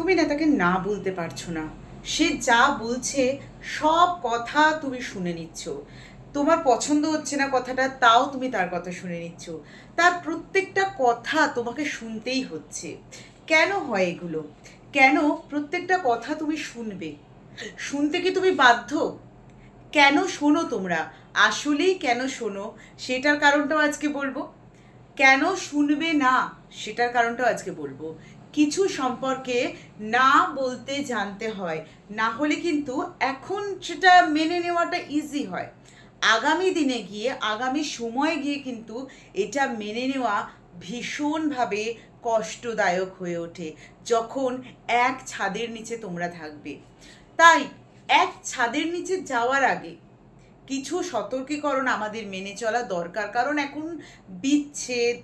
তুমি না তাকে না বলতে পারছ না। সে যা বলছে, সব কথা তুমি শুনে নিচ্ছ। তোমার পছন্দ হচ্ছে না কথাটা, তাও তুমি তার কথা শুনে নিচ্ছ। তার প্রত্যেকটা কথা তোমাকে শুনতেই হচ্ছে। কেন হয় এগুলো? কেন প্রত্যেকটা কথা তুমি শুনবে? শুনতে কি তুমি বাধ্য? কেন শোনো তোমরা? আসলেই কেন শোনো? সেটার কারণটাও আজকে বলব। কেন শুনবে না? সেটার কারণটাও আজকে বলব। কিছু সম্পর্কে না বলতে জানতে হয়। না হলে কিন্তু এখন সেটা মেনে নেওয়াটা ইজি হয়। আগামী দিনে গিয়ে, আগামী সময়ে গিয়ে কিন্তু এটা মেনে নেওয়া ভীষণভাবে কষ্টদায়ক হয়ে ওঠে। যখন এক ছাদের নিচে তোমরা থাকবে। তাই এক ছাদের নিচে যাওয়ার আগে কিছু সতর্কীকরণ আমাদের মেনে চলা দরকার। কারণ এখন বিচ্ছেদ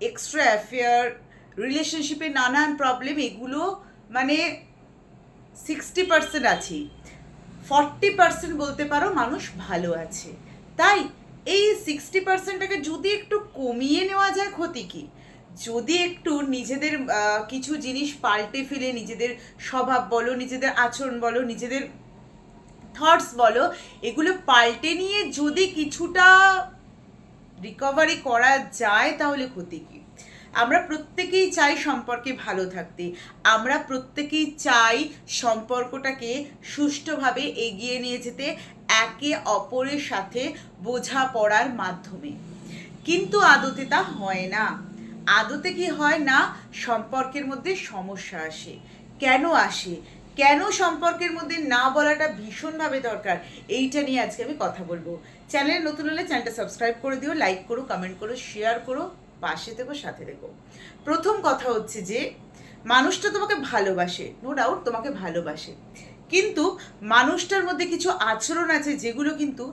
এক্সট্রা অ্যাফেয়ার রিলেশনশিপে নানান প্রবলেম এগুলো মানে সিক্সটি পার্সেন্ট আছেই ফর্টি পার্সেন্ট বলতে পারো মানুষ ভালো আছে। তাই এই সিক্সটি পার্সেন্টটাকে যদি একটু কমিয়ে নেওয়া যায় ক্ষতি কি? যদি একটু নিজেদের কিছু জিনিস পাল্টে ফেলে, নিজেদের স্বভাব বলো, নিজেদের আচরণ বলো, নিজেদের থটস বলো, এগুলো পাল্টে নিয়ে যদি কিছুটা রিকভারি করা যায় তাহলে ক্ষতি কি? আমরা প্রত্যেকেই চাই সম্পর্কে ভালো থাকতে। আমরা প্রত্যেকেই চাই সম্পর্কটাকে সুষ্ঠুভাবে এগিয়ে নিয়ে যেতে, একে অপরের সাথে বোঝাপড়ার মাধ্যমে। কিন্তু আদতে তা হয় না। আদতে কি হয় না? সম্পর্কের মধ্যে সমস্যা আসে। কেন আসে? কেন সম্পর্কের মধ্যে না বলাটা ভীষণভাবে দরকার? এইটা নিয়ে আজকে আমি কথা বলব। চ্যানেল নতুন হলে চ্যানেলটা সাবস্ক্রাইব করে দিও, লাইক করো কমেন্ট করো শেয়ার করো। পাশে থেকো, সাথে থেকো। প্রথম কথা হচ্ছে যে, মানুষটা তোমাকে ভালোবাসে নো ডাউট তোমাকে ভালোবাসে। কিন্তু মানুষটার মধ্যে কিছু আচরণ আছে যেগুলো কিন্তু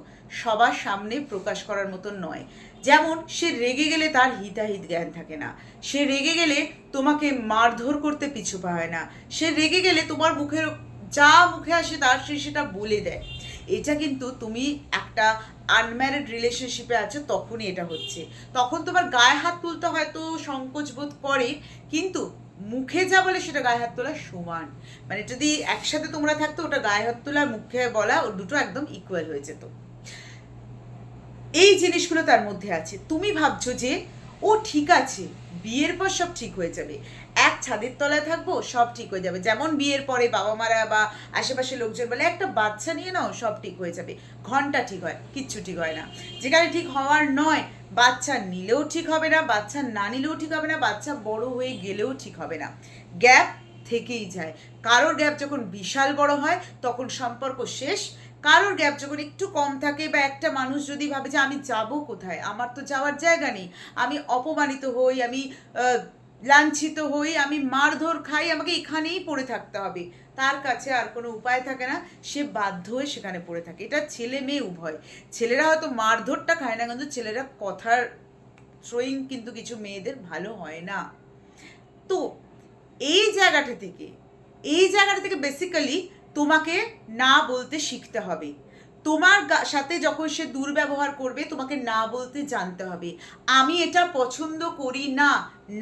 সবার সামনে প্রকাশ করার মতন নয়। যেমন, সে রেগে গেলে তার হিতাহিত জ্ঞান থাকে না। সে রেগে গেলে তোমাকে মারধর করতে পিছু পায় না। সে রেগে গেলে তোমার মুখের, যা মুখে আসে তার সে সেটা বলে দেয়। এটা কিন্তু তুমি একটা আনম্যারিড রিলেশনশিপে আছো, তখনই এটা হচ্ছে। তখন তোমার গায়ে হাত তুলতে হয়তো সংকোচ বোধ করে, কিন্তু মুখে যা বলে সেটা গায়ে হাত তোলা সমান। মানে যদি একসাথে তোমরা থাকতো, ওটা গায়ে হাত তোলা, মুখে বলা, ও দুটো একদম ইকুয়াল হয়ে যেত। এই জিনিসগুলো তার মধ্যে আছে। তুমি ভাবছ যে, ও ঠিক আছে, বিয়ের পর সব ঠিক হয়ে যাবে। এক ছাদের তলায় থাকব, সব ঠিক হয়ে যাবে। যেমন বিয়ের পরে বাবা মারা বা আশেপাশে লোকজন বলে, একটা বাচ্চা নিয়ে নাও, সব ঠিক হয়ে যাবে। ঘণ্টা ঠিক হয়, কিচ্ছু ঠিক হয় না। যেখানে ঠিক হওয়ার নয়, বাচ্চা নিলেও ঠিক হবে না, বাচ্চা না নিলেও ঠিক হবে না, বাচ্চা বড় হয়ে গেলেও ঠিক হবে না। গ্যাপ থেকেই যায়। কারোর গ্যাপ যখন বিশাল বড় হয়, তখন সম্পর্ক শেষ। কারোর গ্যাপ যখন একটু কম থাকে বা একটা মানুষ যদি ভাবে যে, আমি যাব কোথায়? আমার তো যাওয়ার জায়গা নেই। আমি অপমানিত হই, আমি লাঞ্ছিত হই, আমি মারধর খাই, আমাকে এখানেই পড়ে থাকতে হবে। তার কাছে আর কোনো উপায় থাকে না, সে বাধ্য হয়ে সেখানে পড়ে থাকে। এটা ছেলে মেয়ে উভয়। ছেলেরা হয়তো মারধরটা খায় না, কিন্তু ছেলেরা কথার থ্রোয়িং কিন্তু কিছু মেয়েদের ভালো হয় না। তো এই জায়গাটা থেকে, এই জায়গাটা থেকে বেসিক্যালি তোমাকে না বলতে শিখতে হবে। তোমার সাথে যখন সে দুর্ব্যবহার করবে, তোমাকে না বলতে জানতে হবে। আমি এটা পছন্দ করি না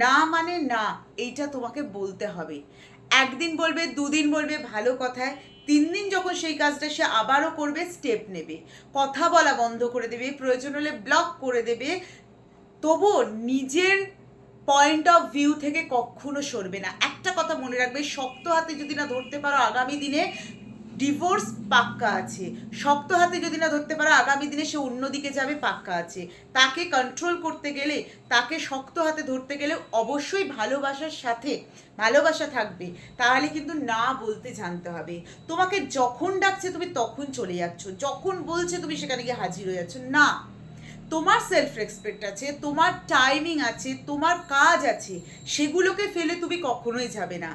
না মানে না, এইটা তোমাকে বলতে হবে। একদিন বলবে, দুদিন বলবে, ভালো কথায়। তিন দিন যখন সেই কাজটা সে আবারও করবে স্টেপ নেবে। কথা বলা বন্ধ করে দেবে, প্রয়োজন হলে ব্লক করে দেবে। তবুও নিজের পয়েন্ট অফ ভিউ থেকে কখনো সরবে না। একটা কথা মনে রাখবে, শক্ত হাতে যদি না ধরতে পারো, আগামী দিনে ডিভোর্স পাক্কা আছে। শক্ত হাতে যদি না ধরতে পারো, আগামী দিনে সে অন্যদিকে যাবে, পাক্কা আছে। তাকে কন্ট্রোল করতে গেলে, তাকে শক্ত হাতে ধরতে গেলে অবশ্যই ভালোবাসার সাথে ভালোবাসা থাকবে। তাহলে কিন্তু না বলতে জানতে হবে। তোমাকে যখন ডাকছে, তুমি তখন চলে যাচ্ছ। যখন বলছে, তুমি সেখানে গিয়ে হাজির হয়ে যাচ্ছ। না। তোমার সেলফ রেসপেক্ট আছে, তোমার টাইমিং আছে, তোমার কাজ আছে, সেগুলোকে ফেলে তুমি কখনোই যাবে না।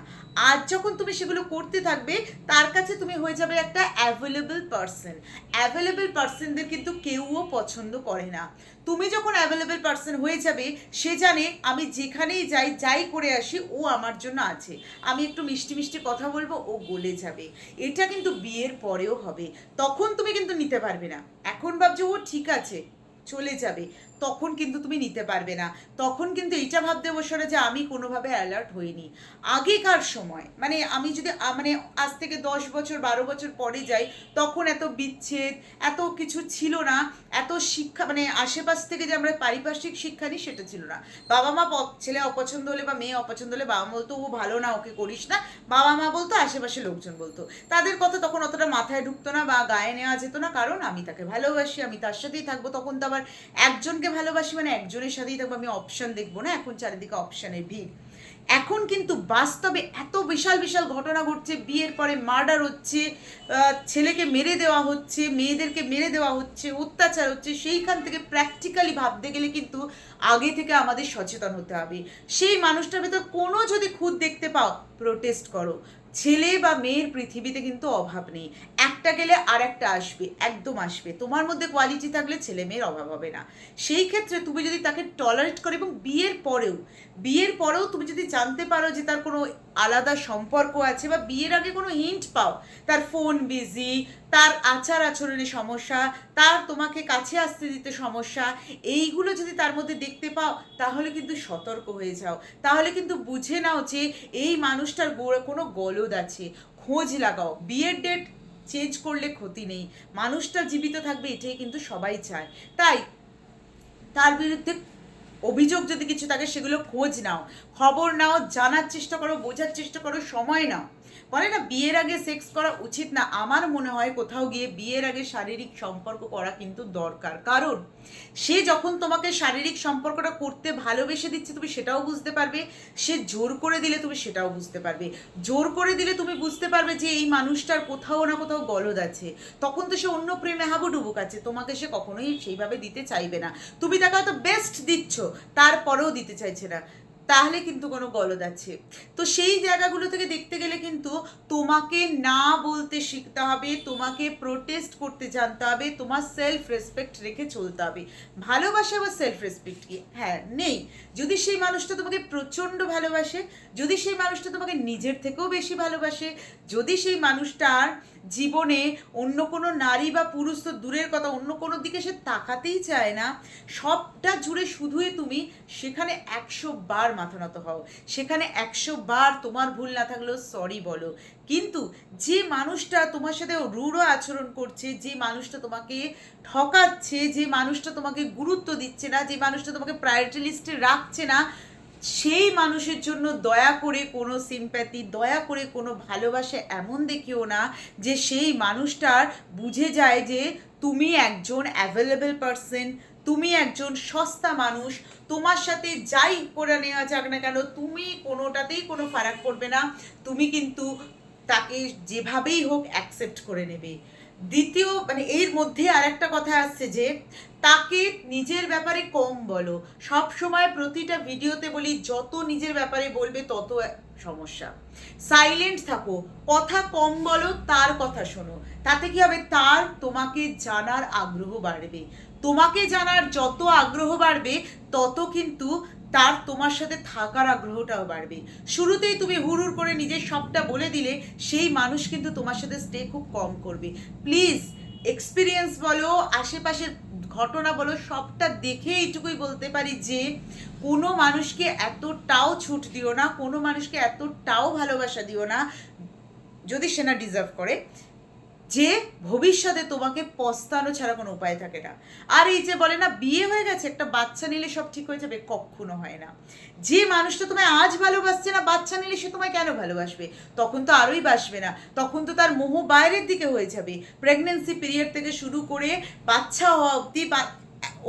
আজ যখন তুমি সেগুলো করতে থাকবে, তার কাছে তুমি হয়ে যাবে একটা অ্যাভেলেবল পার্সন অ্যাভেলেবল পার্সনদের কিন্তু কেউও পছন্দ করে না। তুমি যখন অ্যাভেলেবেল পার্সন হয়ে যাবে, সে জানে আমি যেখানেই যাই যাই করে আসি, ও আমার জন্য আছে। আমি একটু মিষ্টি মিষ্টি কথা বলব, ও গলে যাবে। এটা কিন্তু বিয়ের পরেও হবে। তখন তুমি কিন্তু নিতে পারবে না। এখন ভাবছ, ও ঠিক আছে। চলে যাবে। তখন কিন্তু তুমি নিতে পারবে না। তখন কিন্তু এইটা ভাবতে বসে যে আমি কোনোভাবে অ্যালার্ট হইনি। আগেকার সময় মানে আমি যদি মানে আজ থেকে দশ বছর, বারো বছর পরে যাই, তখন এত বিচ্ছেদ, এত কিছু ছিল না, এত শিক্ষা মানে আশেপাশ থেকে যে আমরা পারিপার্শ্বিক শিক্ষা নিই সেটা ছিল না। বাবা মা ছেলে অপছন্দ হলে বা মেয়ে অপছন্দ হলে বাবা মা বলতো, ও ভালো না, ওকে করিস না। বাবা মা বলতো আশেপাশে লোকজন বলতো। তাদের কথা তখন অতটা মাথায় ঢুকতো না বা গায়ে নেওয়া যেত না, কারণ আমি তাকে ভালোবাসি, আমি তার সাথেই থাকব। তখন তো আবার একজনকে ভালোবাসি মানে একজনের সাথেই থাকব, আমি অপশন দেখব না, এখন চারিদিকে অপশানের ভিড়। এখন কিন্তু বাস্তবে এত বিশাল বিশাল ঘটনা ঘটছে, বিয়ের পরে মার্ডার হচ্ছে ছেলেকে মেরে দেওয়া হচ্ছে, মেয়েদেরকে মেরে দেওয়া হচ্ছে, অত্যাচার হচ্ছে, সেইখান থেকে প্র্যাকটিক্যালি ভাবতে গেলে কিন্তু আগে থেকে আমাদের সচেতন হতে হবে। সেই মানুষটার ভেতর কোনো যদি খুদ দেখতে পাও প্রোটেস্ট করো। ছেলে বা মেয়ের পৃথিবীতে কিন্তু অভাব নেই। একটা গেলে আর একটা আসবে, একদম আসবে। তোমার মধ্যে কোয়ালিটি থাকলে ছেলে মেয়ের অভাব হবে না। সেই ক্ষেত্রে তুমি যদি তাকে টলারেট করো এবং বিয়ের পরেও বিয়ের পরেও তুমি যদি জানতে পারো যে তার কোনো আলাদা সম্পর্ক আছে বা বিয়ের আগে কোনো হিন্ট পাও, তার ফোন বিজি তার আচার আচরণে সমস্যা, তার তোমাকে কাছে আসতে দিতে সমস্যা, এইগুলো যদি তার মধ্যে দেখতে পাও, তাহলে কিন্তু সতর্ক হয়ে যাও। তাহলে কিন্তু বুঝে নাও যে এই মানুষটার কোনো কোনো গলদ আছে। খোঁজ লাগাও। বিয়ের ডেট চেঞ্জ করলে ক্ষতি নেই। মানুষটা জীবিত থাকবে, এটাই কিন্তু সবাই চায়। তাই তার বিরুদ্ধে অভিযোগ যদি কিছু থাকে, সেগুলো খোঁজ নাও। খবর নাও, জানার চেষ্টা করো, বোঝার চেষ্টা করো, সময় নাও। বলে না, বিয়ের আগে সেক্স করা উচিত না। আমার মনে হয় কোথাও গিয়ে বিয়ের আগে শারীরিক সম্পর্ক করা কিন্তু দরকার। কারণ, সে যখন তোমাকে শারীরিক সম্পর্কটা করতে ভালোবেসে দিচ্ছে, তুমি সেটাও বুঝতে পারবে। সে জোর করে দিলে তুমি সেটাও বুঝতে পারবে। জোর করে দিলে তুমি বুঝতে পারবে যে এই মানুষটার কোথাও না কোথাও গলদ আছে। তখন তো সে অন্য প্রেমে হাবুডুবুক আছে। তোমাকে সে কখনোই সেইভাবে দিতে চাইবে না। তুমি তাকে হয়তো বেস্ট দিচ্ছ, তারপরেও দিতে চাইছে না। তাহলে কিন্তু কোনো গলদ আছে। তো সেই জায়গাগুলো থেকে দেখতে গেলে কিন্তু তোমাকে না বলতে শিখতে হবে, তোমাকে প্রোটেস্ট করতে জানতে হবে, তোমার সেলফ রেসপেক্ট রেখে চলতে হবে। ভালোবাসা বা সেলফ রেসপেক্ট কি? হ্যাঁ নেই। যদি সেই মানুষটা তোমাকে প্রচণ্ড ভালোবাসে, যদি সেই মানুষটা তোমাকে নিজের থেকেও বেশি ভালোবাসে, যদি সেই মানুষটার জীবনে অন্য কোনো নারী বা পুরুষ তো দূরের কথা, অন্য কোনো দিকে সে তাকাতেই চায় না। সবটা জুড়ে শুধুই তুমি সেখানে একশো বার মাথা নত হও। সেখানে একশো বার তোমার ভুল না থাকলেও সরি বলো। কিন্তু যে মানুষটা তোমার সাথে রূঢ় আচরণ করছে, যে মানুষটা তোমাকে ঠকাচ্ছে, যে মানুষটা তোমাকে গুরুত্ব দিচ্ছে না, যে মানুষটা তোমাকে প্রায়োরিটি লিস্টে রাখছে না সেই মানুষের জন্য দয়া করে কোনো সিম্প্যাথি দয়া করে কোনো ভালোবাসা এমন দেখিও না যে সেই মানুষটার বুঝে যায় যে তুমি একজন অ্যাভেলেবেল পারসন তুমি একজন সস্তা মানুষ, তোমার সাথে যাই করে নেওয়া যাক না কেন, তুমি কোনোটাতেই কোনো ফারাক করবে না। তুমি কিন্তু তাকে যেভাবেই হোক অ্যাকসেপ্ট করে নেবে। দ্বিতীয় মানে এর মধ্যে আরেকটা কথা আসছে যে, তাকে নিজের ব্যাপারে কম বলো। সব সময় প্রতিটা ভিডিওতে বলি, যত নিজের ব্যাপারে বলবে, তত সমস্যা। সাইলেন্ট থাকো, কথা কম বলো, তার কথা শোনো। তাতে কি হবে? তার তোমাকে জানার আগ্রহ বাড়বে। তোমাকে জানার যত আগ্রহ বাড়বে, তত কিন্তু তার তোমার সাথে থাকার আগ্রহটাও বাড়বে। শুরুতেই তুমি হুড়ুর করে নিজের সবটা বলে দিলে, সেই মানুষ কিন্তু তোমার সাথে স্টে খুব কম করবে। প্লিজ এক্সপিরিয়েন্স বলো, আশেপাশের ঘটনা বলো, সবটা দেখে এইটুকুই বলতে পারি যে, কোনো মানুষকে এতটাও ছুট দিও না, কোনো মানুষকে এতটাও ভালোবাসা দিও না, যদি সে না ডিজার্ভ করে। যে ভবিষ্যতে তোমাকে পস্তানো ছাড়া কোনো উপায় থাকে না। আর এই যে বলে না, বিয়ে হয়ে গেছে, একটা বাচ্চা নিলে সব ঠিক হয়ে যাবে, কখনো হয় না। যে মানুষটা তোমায় আজ ভালোবাসছে না, বাচ্চা নিলে সে তোমায় কেন ভালোবাসবে? তখন তো আরোই বাসবে না, তখন তো তার মোহ বাইরের দিকে হয়ে যাবে। প্রেগনেন্সি পিরিয়ড থেকে শুরু করে বাচ্চা হওয়া অবধি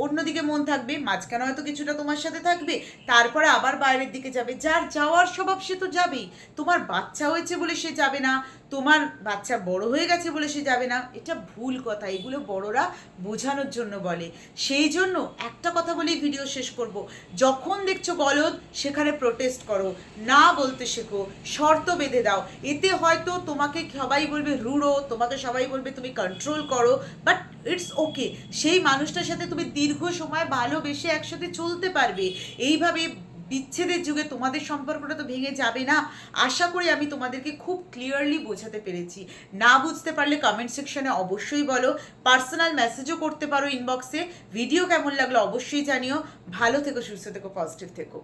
অন্যদিকে মন থাকবে, মাঝখানে হয়তো কিছুটা তোমার সাথে থাকবে, তারপরে আবার বাইরের দিকে যাবে। যার যাওয়ার স্বভাব সে তো যাবেই। তোমার বাচ্চা হয়েছে বলে সে যাবে না তোমার বাচ্চা বড় হয়ে গেছে বলে সে যাবে না। এটা ভুল কথা, এগুলো বড়রা বোঝানোর জন্য বলে। সেই জন্য একটা কথা বলেই ভিডিও শেষ করব। যখন দেখছ গলদ সেখানে প্রোটেস্ট করো। না বলতে শেখো, শর্ত বেঁধে দাও। এতে হয়তো তোমাকে সবাই বলবে রুড়ো, তোমাকে সবাই বলবে তুমি কন্ট্রোল করো বাট ইটস ওকে সেই মানুষটার সাথে তুমি দীর্ঘ সময় ভালোবেসে একসাথে চলতে পারবে। এইভাবে বিচ্ছেদের যুগে তোমাদের সম্পর্কটা তো ভেঙে যাবে না। আশা করি আমি তোমাদেরকে খুব ক্লিয়ারলি বোঝাতে পেরেছি। না বুঝতে পারলে কমেন্ট সেকশনে অবশ্যই বলো। পার্সোনাল মেসেজও করতে পারো ইনবক্সে ভিডিও কেমন লাগল অবশ্যই জানিও। ভালো থেকো, সুস্থ থেকো পজিটিভ থেকো।